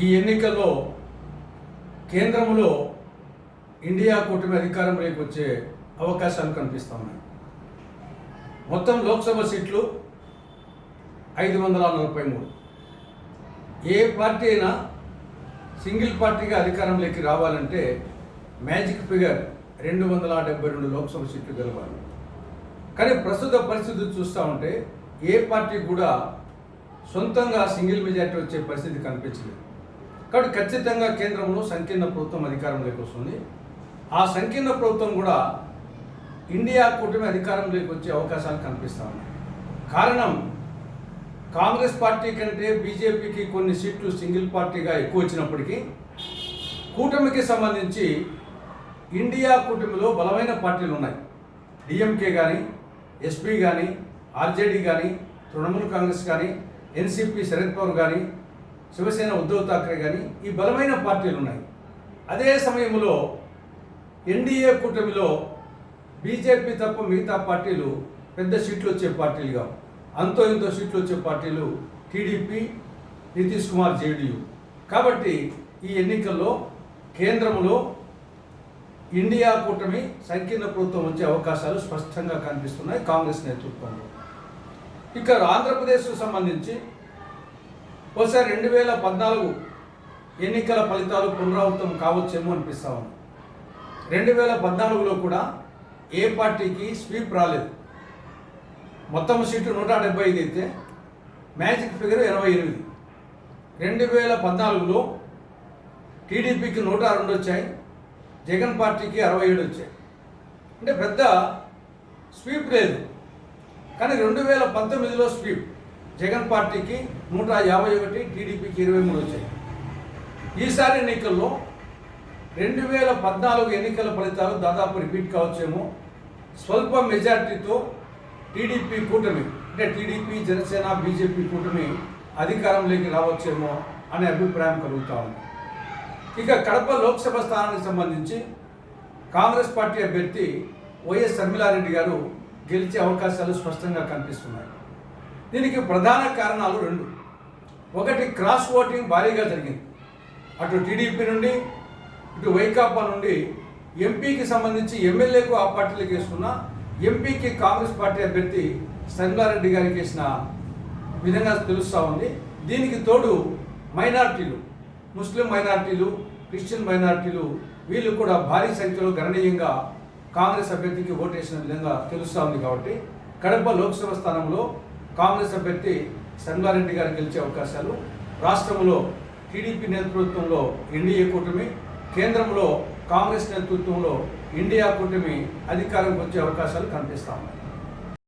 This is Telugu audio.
ఈ ఎన్నికల్లో కేంద్రంలో ఇండియా కూటమి అధికారంలోకి వచ్చే అవకాశాలు కనిపిస్తా ఉన్నాయి. మొత్తం లోక్సభ సీట్లు ఐదు వందల నలభై మూడు. ఏ పార్టీ అయినా సింగిల్ పార్టీగా అధికారంలోకి రావాలంటే మ్యాజిక్ ఫిగర్ రెండు వందల డెబ్బై రెండు లోక్సభ సీట్లు గెలవాలి. కానీ ప్రస్తుత పరిస్థితి చూస్తూ ఉంటే ఏ పార్టీ కూడా సొంతంగా సింగిల్ మెజార్టీ వచ్చే పరిస్థితి కనిపించలేదు. కాబట్టి ఖచ్చితంగా కేంద్రంలో సంకీర్ణ ప్రభుత్వం అధికారంలోకి వస్తుంది ఆ సంకీర్ణ ప్రభుత్వం కూడా ఇండియా కూటమి అధికారంలోకి వచ్చే అవకాశాలు కనిపిస్తూ ఉన్నాయి. కారణం కాంగ్రెస్ పార్టీ కంటే బీజేపీకి కొన్ని సీట్లు సింగిల్ పార్టీగా ఎక్కువ వచ్చినప్పటికీ కూటమికి సంబంధించి ఇండియా కూటమిలో బలమైన పార్టీలు ఉన్నాయి. డిఎంకే కానీ ఎస్పీ కానీ ఆర్జేడీ కానీ తృణమూల్ కాంగ్రెస్ కానీ ఎన్సీపీ శరద్ పవర్ కానీ శివసేన ఉద్ధవ్ థాక్రే కానీ ఈ బలమైన పార్టీలు ఉన్నాయి. అదే సమయంలో ఎన్డీఏ కూటమిలో బీజేపీ తప్ప మిగతా పార్టీలు పెద్ద సీట్లు వచ్చే పార్టీలుగా అంతో ఇంతో సీట్లు వచ్చే పార్టీలు టీడీపీ నితీష్ కుమార్ జేడీయూ. కాబట్టి ఈ ఎన్నికల్లో కేంద్రంలో ఇండియా కూటమి సంకీర్ణ ప్రభుత్వం వచ్చే అవకాశాలు స్పష్టంగా కనిపిస్తున్నాయి కాంగ్రెస్ నేతృత్వంలో. ఇక ఆంధ్రప్రదేశ్కు సంబంధించి ఒకసారి రెండు వేల పద్నాలుగు ఎన్నికల ఫలితాలు పునరావృతం కావచ్చేమో అనిపిస్తా ఉంది. రెండు వేల పద్నాలుగులో కూడా ఏ పార్టీకి స్వీప్ రాలేదు. మొత్తం సీట్లు నూట డెబ్బై ఐదు అయితే మ్యాజిక్ ఫిగర్ ఇరవై ఎనిమిది. రెండు వేల పద్నాలుగులో టీడీపీకి నూట రెండు వచ్చాయి జగన్ పార్టీకి అరవై ఏడు వచ్చాయి. అంటే పెద్ద స్వీప్ లేదు. కానీ రెండు వేల పంతొమ్మిదిలో స్వీప్. జగన్ పార్టీకి నూట యాభై ఒకటి టీడీపీకి ఇరవై మూడు వచ్చాయి. ఈసారి ఎన్నికల్లో రెండు వేల పద్నాలుగు ఎన్నికల ఫలితాలు దాదాపు రిపీట్ కావచ్చేమో. స్వల్ప మెజార్టీతో టీడీపీ కూటమి అంటే టీడీపీ జనసేన బీజేపీ కూటమి అధికారంలోకి రావచ్చేమో అనే అభిప్రాయం కలుగుతా ఉంది. ఇక కడప లోక్సభ స్థానానికి సంబంధించి కాంగ్రెస్ పార్టీ అభ్యర్థి వైఎస్ శర్మిలారెడ్డి గారు గెలిచే అవకాశాలు స్పష్టంగా కనిపిస్తున్నాయి. దీనికి ప్రధాన కారణాలు రెండు. ఒకటి క్రాస్ ఓటింగ్ భారీగా జరిగింది. అటు టీడీపీ నుండి ఇటు వైకాపా నుండి ఎంపీకి సంబంధించి ఎమ్మెల్యేకు ఆ పార్టీలకు వేసుకున్న ఎంపీకి కాంగ్రెస్ పార్టీ అభ్యర్థి శర్మిలారెడ్డి గారికి వేసిన విధంగా తెలుస్తూ ఉంది. దీనికి తోడు మైనార్టీలు ముస్లిం మైనార్టీలు క్రిస్టియన్ మైనార్టీలు వీళ్ళు కూడా భారీ సంఖ్యలో గణనీయంగా కాంగ్రెస్ అభ్యర్థికి ఓటేసిన విధంగా తెలుస్తూ ఉంది కాబట్టి కడప లోక్సభ స్థానంలో కాంగ్రెస్ అభ్యర్థి సంగారెడ్డి గారు గెలిచే అవకాశాలు రాష్ట్రంలో టీడీపీ నేతృత్వంలో ఎన్డీఏ కూటమి కేంద్రంలో కాంగ్రెస్ నేతృత్వంలో ఇండియా కూటమి అధికారంకి వచ్చే అవకాశాలు కనిపిస్తా ఉన్నాయి.